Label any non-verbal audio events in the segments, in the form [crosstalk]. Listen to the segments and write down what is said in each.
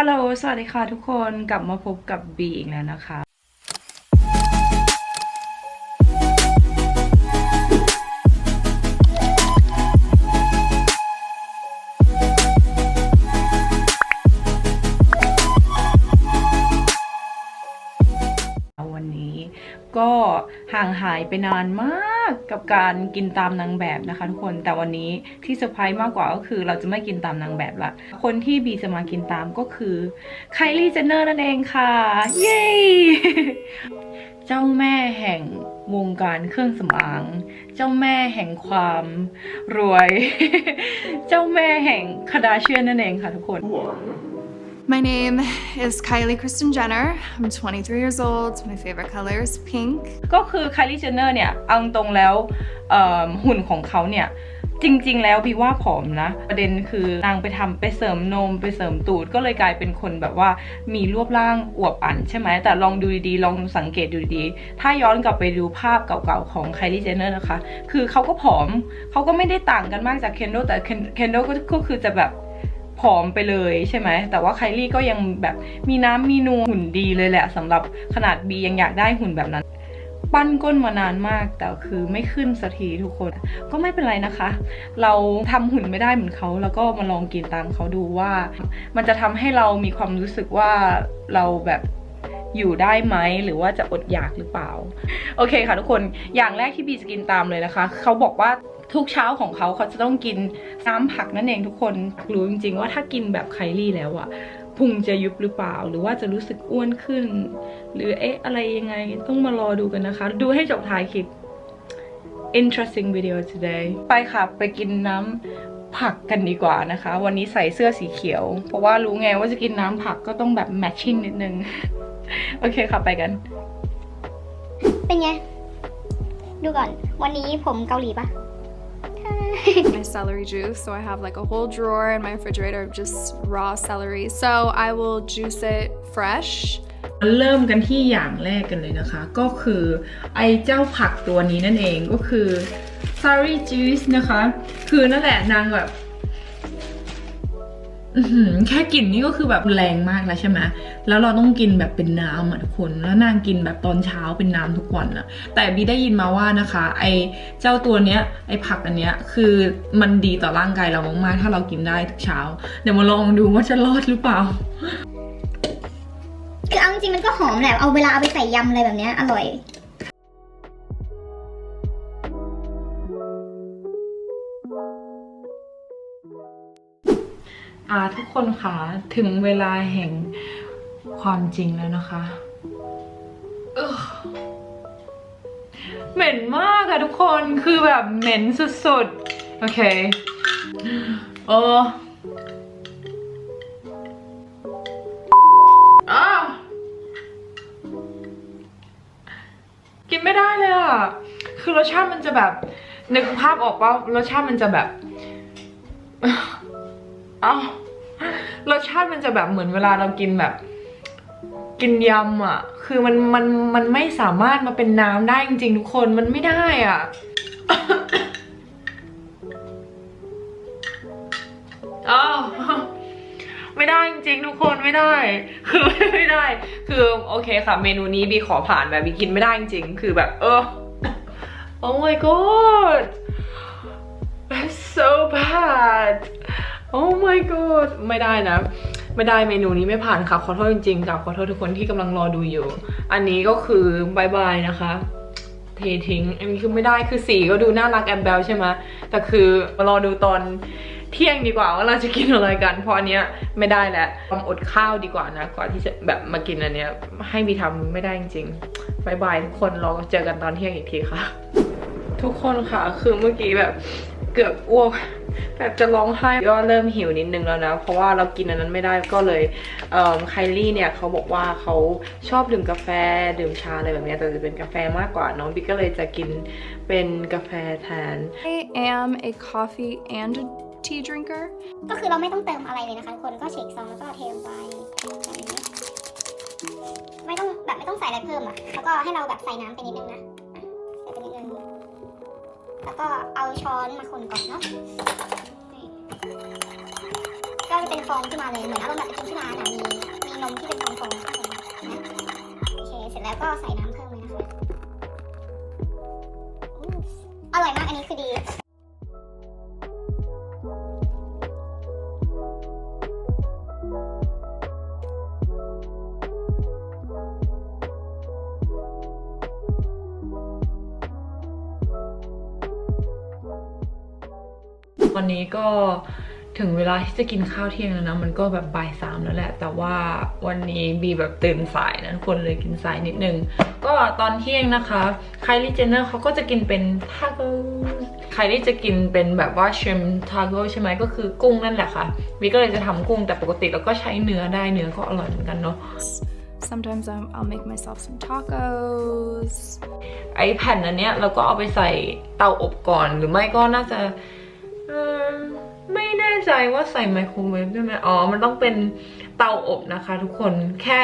ฮัลโหล สวัสดีค่ะทุกคน กลับมาพบกับบีอีกแล้วนะคะ ห่างหายไปนานมากกับการกินตามนางแบบนะคะ ทุกคนแต่วันนี้ที่เซอร์ไพรส์มากกว่าก็คือเราจะไม่กินตามนางแบบละ คนที่บีจะมากินตามก็คือไคลี่เจเนอร์นั่นเองค่ะ เย้เจ้าแม่แห่งวงการเครื่องสำอาง เจ้าแม่แห่งความรวย เจ้าแม่แห่งคาดาเชียนนั่นเองค่ะทุกคน My name is Kylie Kristen Jenner. I'm 23 years old. My favorite color is pink. ก็คือ Kylie Jenner เนี่ยเอาตรงแล้วหุ่นของเขาเนี่ย จริง ๆ แล้วพี่ว่าผอมนะ ประเด็นคือนางไปทำไปเสริมนม ไปเสริมตูด ก็เลยกลายเป็นคนแบบว่ามีรูปร่างอวบอันใช่ไหม แต่ลองดูดีๆ ลองสังเกตดูดีๆ ถ้าย้อนกลับไปดูภาพเก่าๆ ของ Kylie Jenner นะคะ คือเขาก็ผอม เขาก็ไม่ได้ต่างกันมากจาก Kendall แต่ Kendall ก็คือจะแบบ ผอมไปเลยใช่ไหม แต่ว่าไคลี่ก็ยังแบบมีน้ำมีนูหุ่นดีเลยแหละสำหรับขนาดบียังอยากได้หุ่นแบบนั้น ปั้นก้นมานานมาก แต่คือไม่ขึ้นสักทีทุกคน ก็ไม่เป็นไรนะคะ เราทำหุ่นไม่ได้เหมือนเขา แล้วก็มาลองกินตามเขาดูว่า มันจะทำให้เรามีความรู้สึกว่าเราแบบอยู่ได้ไหมหรือว่าจะอดอยากหรือเปล่า โอเคค่ะทุกคนอย่างแรกที่บีจะกินตามเลยนะคะ เขาบอกว่า ทุกเช้าของเขาเขาจะต้องกินน้ำผักนั่นเองทุกคนรู้จริง ๆ ว่าถ้ากินแบบไคลี่แล้วอะพุงจะยุบหรือเปล่า หรือว่าจะรู้สึกอ้วนขึ้น หรือเอ๊ะอะไรยังไงต้องมารอดูกันนะคะ ดูให้จบท้ายคลิป interesting video today ไปค่ะ ไปกินน้ำผักกันดีกว่านะคะ วันนี้ใส่เสื้อสีเขียว เพราะว่ารู้ไงว่าจะกินน้ำผักก็ต้องแบบ matching นิดนึง โอเคค่ะไปกัน เป็นไง ดูก่อน วันนี้ผมเกาหลีปะ [laughs] my celery juice. So I have like a whole drawer in my refrigerator of just raw celery. So I will juice it fresh. เริ่มกันที่อย่างแรกกันเลยนะคะ ก็คือไอเจ้าผักตัวนี้นั่นเองก็คือ sorry juice นะคะ คือนั่นแหละนางแบบอื้อหือ แค่กลิ่นนี่ก็คือแบบแรงมากแล้วใช่ไหมแล้วเราต้องกินแบบเป็นน้ำอะทุกคน แล้วนางกินแบบตอนเช้าเป็นน้ำทุกวันอะแต่บีได้ยินมาว่านะคะ ไอเจ้าตัวเนี้ยไอผักอันเนี้ยคือมันดีต่อร่างกายเรามากๆ ถ้าเรากินได้ทุกเช้า เดี๋ยวมาลองดูว่าจะรอดหรือเปล่าคือเอาจริงมันก็หอมแหละ เอาเวลาเอาไปใส่ยำอะไรแบบเนี้ยอร่อย อ่าทุกคนคะถึงเวลาแห่งความจริงแล้วนะคะเอ้อเหม็นมากอะทุกคนคือแบบเหม็นสุดๆ โอเคเอออ้าวกินไม่ได้เลยอะคือรสชาติมันจะแบบ นึกภาพออกว่ารสชาติมันจะแบบเอ้ารสชาติมันจะแบบเหมือนเวลาเรากินแบบ กินยำอะ คือมันมันมันไม่สามารถมาเป็นน้ำได้จริงๆทุกคนมันไม่ได้อะอ้าวไม่ได้จริงๆทุกคนไม่ได้ คือไม่ได้ คือโอเคค่ะ เมนูนี้บีขอผ่านแบบบีกินไม่ได้จริงๆคือแบบ เออ Oh my god That's so bad Oh my god ไม่ได้นะ ไม่ได้เมนูนี้ไม่ผ่านค่ะ ขอโทษจริงๆกับขอโทษทุกคนที่กำลังรอดูอยู่ อันนี้ก็คือบายบายนะคะ เททิ้ง อันนี้คือไม่ได้คือสีก็ดูน่ารักแอบแบลใช่ไหมแต่คือมารอดูตอนเที่ยงดีกว่าว่าเราจะกินอะไรกัน เพราะอันเนี้ยไม่ได้แล้วยอมอดข้าวดีกว่านะก่อนที่จะแบบมากินอันเนี้ย ให้มีทำไม่ได้จริงๆบายบายทุกคนรอเจอกันตอนเที่ยงอีกทีค่ะ ทุกคนค่ะ คือเมื่อกี้แบบเกือบอ้วก แบบจะร้องไห้ก็เริ่มหิวนิดนึงแล้วนะ เพราะว่าเรากินอันนั้นไม่ได้ก็เลยเอ่อไคลี่เนี่ยเขาบอกว่าเขาชอบดื่มกาแฟดื่มชาอะไรแบบเนี้ยแต่จะเป็นกาแฟมากกว่าน้องบิ๊กก็เลยจะกินเป็นกาแฟแทน I am a coffee and a tea drinker. ก็คือเราไม่ต้องเติมอะไรเลยนะคะทุกคนก็เช็คซองแล้วก็เทลงไปแบบนี้ไม่ต้องแบบไม่ต้องใส่อะไรเพิ่มอะแล้วก็ให้เราแบบใส่น้ำไปนิดนึงนะ แล้วก็เอาช้อนมาคนก่อนเนาะก็จะเป็นฟองขึ้นมาเลยเหมือนอารมณ์แบบกินที่ร้านอะมีมีนมที่เป็นฟองๆข้างในนะโอเคเสร็จแล้วก็ใส่น้ำเพิ่มเลยนะคะอร่อยมากอันนี้คือดี วันนี้ก็ถึงเวลาที่จะกินข้าวเที่ยงแล้วนะ มันก็แบบบ่ายสามแล้วแหละ แต่ว่าวันนี้บีแบบตื่นสายนะทุกคนเลยกินสายนิดนึง ก็ตอนเที่ยงนะคะไคลี่เจเนอร์เขาก็จะกินเป็นทาโก้ไคลี่จะกินเป็นแบบว่าชิมทาโก้ใช่ไหมก็คือกุ้งนั่นแหละค่ะบีก็เลยจะทำกุ้งแต่ปกติเราก็ใช้เนื้อได้เนื้อก็อร่อยเหมือนกันเนาะ Sometimes I'm, I'll make myself some tacos. ไอแผ่นอันเนี้ยเราก็เอาไปใส่เตาอบก่อนหรือไม่ก็น่าจะเอิ่ม ไม่แน่ใจว่าใส่ไมโครเวฟด้ไหมอ๋อ มันต้องเป็นเตาอบนะคะทุกคนแค่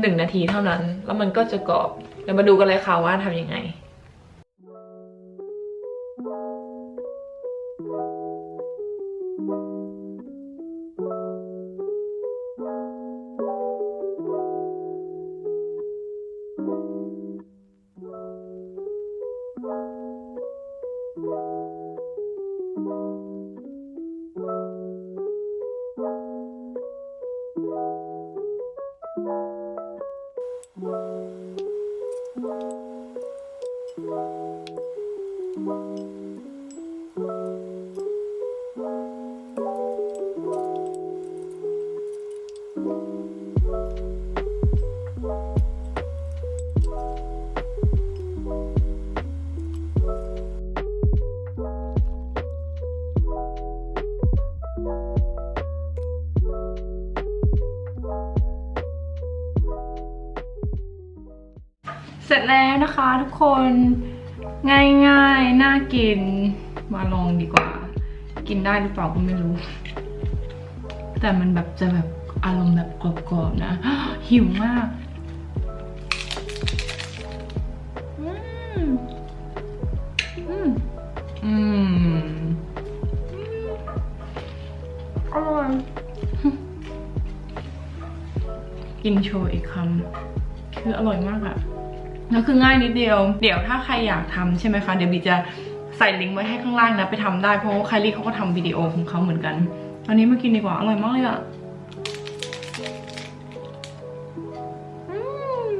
หนึ่งนาทีเท่านั้น แล้วมันก็จะกรอบเดี๋ยวมาดูกันเลยค่ะว่าทำยังไงเส นะคะทุกคนง่ายๆ น่ากินมาลองดีกว่า กินได้หรือเปล่าก็ไม่รู้ แต่มันแบบจะแบบอารมณ์แบบกรอบๆนะ หิวมากอืมอืมอืมอร่อยกินโชว์อีกคำ คืออร่อยมากอะ แล้วคือง่ายนิดเดียว เดี๋ยวถ้าใครอยากทำใช่ไหมคะ เดี๋ยวบีจะใส่ลิงก์ไว้ให้ข้างล่างนะ ไปทำได้เพราะว่าไคลี่เขาก็ทำวิดีโอของเขาเหมือนกันตอนนี้มากินดีกว่า อร่อยมากเลยอะอืม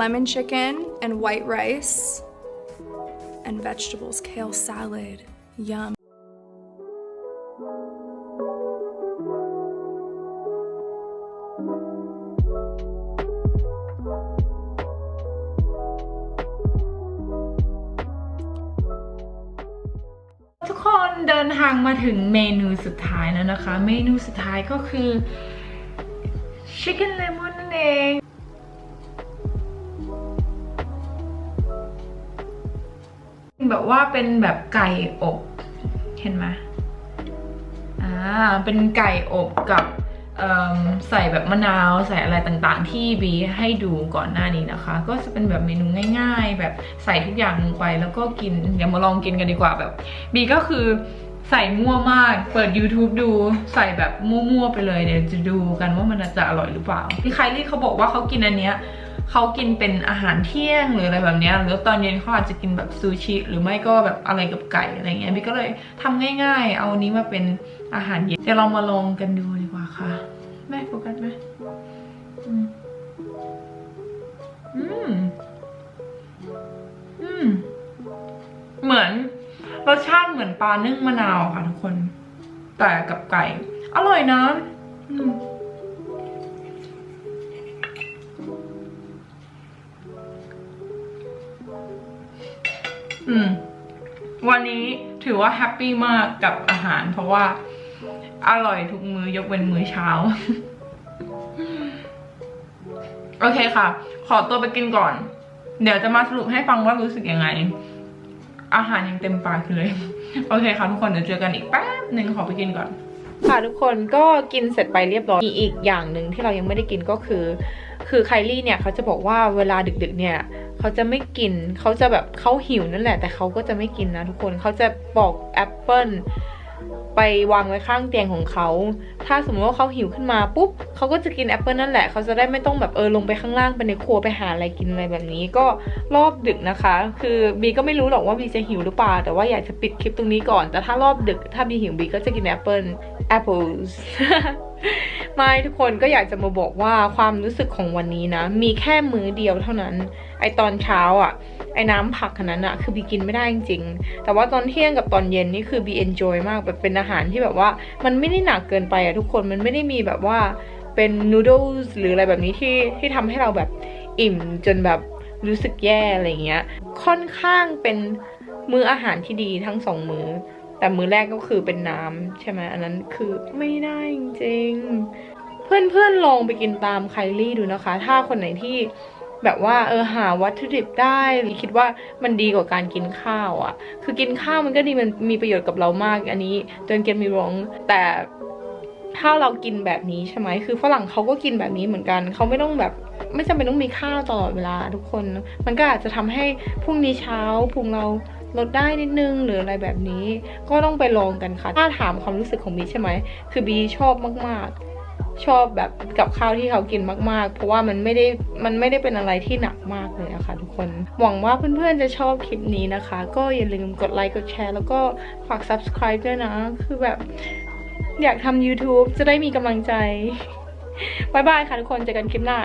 Lemon chicken and white rice and vegetables, kale salad. Yum. ทุ เดินทางมาถึงเมนูสุดท้ายแล้วนะคะ เมนูสุดท้ายก็คือ chicken lemon นั่นเองแบบว่าเป็นแบบไก่อบ เห็นไหมอ่า เป็นไก่อบกับ ใส่แบบมะนาวใส่อะไรต่างๆ ที่บีให้ดูก่อนหน้านี้นะคะ ก็จะเป็นแบบเมนูง่าย ๆ แบบใส่ทุกอย่างลงไปแล้วก็กินเดี๋ยวมาลองกินกันดีกว่าแบบบีก็คือใส่มั่วมาก เปิด YouTube ดู ใส่แบบมั่วๆไปเลยเดี๋ยวจะดูกันว่ามันจะอร่อยหรือเปล่าที่ไคลี่เขาบอกว่าเขากินอันเนี้ย เขากินเป็นอาหารเที่ยงหรืออะไรแบบนี้หรือตอนเย็นเขาอาจจะกินแบบซูชิ หรือไม่ก็แบบอะไรกับไก่อะไรเงี้ยบีก็เลยทำง่าย ๆ เอาอันนี้มาเป็นอาหารเย็นเดี๋ยวเรามาลองกันดูดีกว่าค่ะแม่โฟกัสไหมอืมอืมอืมเหมือนรสชาติเหมือนปลานึ่งมะนาวค่ะทุกคน แต่กับไก่ อร่อยนะ อืม นี้ถือว่าแฮปปี้มากกับอาหาร เพราะว่าอร่อยทุกมือยกเว้นมื้อเช้า โอเคค่ะ ขอตัวไปกินก่อน เดี๋ยวจะมาสรุปให้ฟังว่ารู้สึกยังไง อาหารยังเต็มปากเลย โอเคค่ะทุกคนเดี๋ยวเจอกันอีกแป๊บหนึ่งขอไปกินก่อน ค่ะทุกคนก็กินเสร็จไปเรียบร้อยมีอีกอย่างหนึ่งที่เรายังไม่ได้กินก็คือ คือไคลี่เนี่ยเขาจะบอกว่าเวลาดึกๆเนี่ยเขาจะไม่กินเขาจะแบบเขาหิวนั่นแหละ แต่เขาก็จะไม่กินนะทุกคนเขาจะปอกแอปเปิล ไปวางไว้ข้างเตียงของเขา ถ้าสมมติว่าเขาหิวขึ้นมาปุ๊บเขาก็จะกินแอปเปิลนั่นแหละ เขาจะได้ไม่ต้องแบบเออลงไปข้างล่างไปในครัวไปหาอะไรกินอะไรแบบนี้ ก็รอบดึกนะคะ คือบีก็ไม่รู้หรอกว่าบีจะหิวหรือเปล่า แต่ว่าอยากจะปิดคลิปตรงนี้ก่อน แต่ถ้ารอบดึกถ้าบีหิวบีก็จะกินแอปเปิล apples ไม่ทุกคนก็อยากจะมาบอกว่าความรู้สึกของวันนี้นะ มีแค่มื้อเดียวเท่านั้น ไอตอนเช้าอะ ไอ้น้ำผักขนาดนั้นอะคือบีกินไม่ได้จริงๆ แต่ว่าตอนเที่ยงกับตอนเย็นนี่คือบีเอนจอยมากแบบเป็นอาหารที่แบบว่า มันไม่ได้หนักเกินไปอะทุกคนมันไม่ได้มีแบบว่าเป็นนูโดลหรืออะไรแบบนี้ที่ที่ทำให้เราแบบอิ่มจนแบบรู้สึกแย่อะไรเงี้ย ค่อนข้างเป็นมื้ออาหารที่ดีทั้งสองมื้อ แต่มื้อแรกก็คือเป็นน้ำใช่ไหมอันนั้นคือไม่ได้จริงๆเพื่อนๆลองไปกินตามไคลี่ดูนะคะ ถ้าคนไหนที่ แบบว่าเออหาวัตถุดิบได้คิดว่ามันดีกว่าการกินข้าวอะ่ะ คือกินข้าวมันก็ดีมันมีประโยชน์กับเรามากอันนี้เดินเกมมีร้องแต่ถ้าเรากินแบบนี้ใช่ไหมคือฝรั่งเขาก็กินแบบนี้เหมือนกันเขาไม่ต้องแบบไม่จำเป็นต้องมีข้าวตลอดเวลาทุกคน มันก็อาจจะทำให้พรุ่งนี้เช้าพุงเราลดได้นิดนึงหรืออะไรแบบนี้ ก็ต้องไปลองกันค่ะ ถ้าถามความรู้สึกของบีใช่ไหม คือบีชอบมาก ๆ ชอบแบบกับข้าวที่เขากินมากๆ เพราะว่ามันไม่ได้มันไม่ได้เป็นอะไรที่หนักมากเลยอะค่ะทุกคน หวังว่าเพื่อนๆจะชอบคลิปนี้นะคะ ก็อย่าลืมกดไลค์กดแชร์แล้วก็ฝาก subscribe ด้วยนะ คือแบบอยากทำ YouTube จะได้มีกำลังใจบายบายค่ะทุกคนเจอกันคลิปหน้า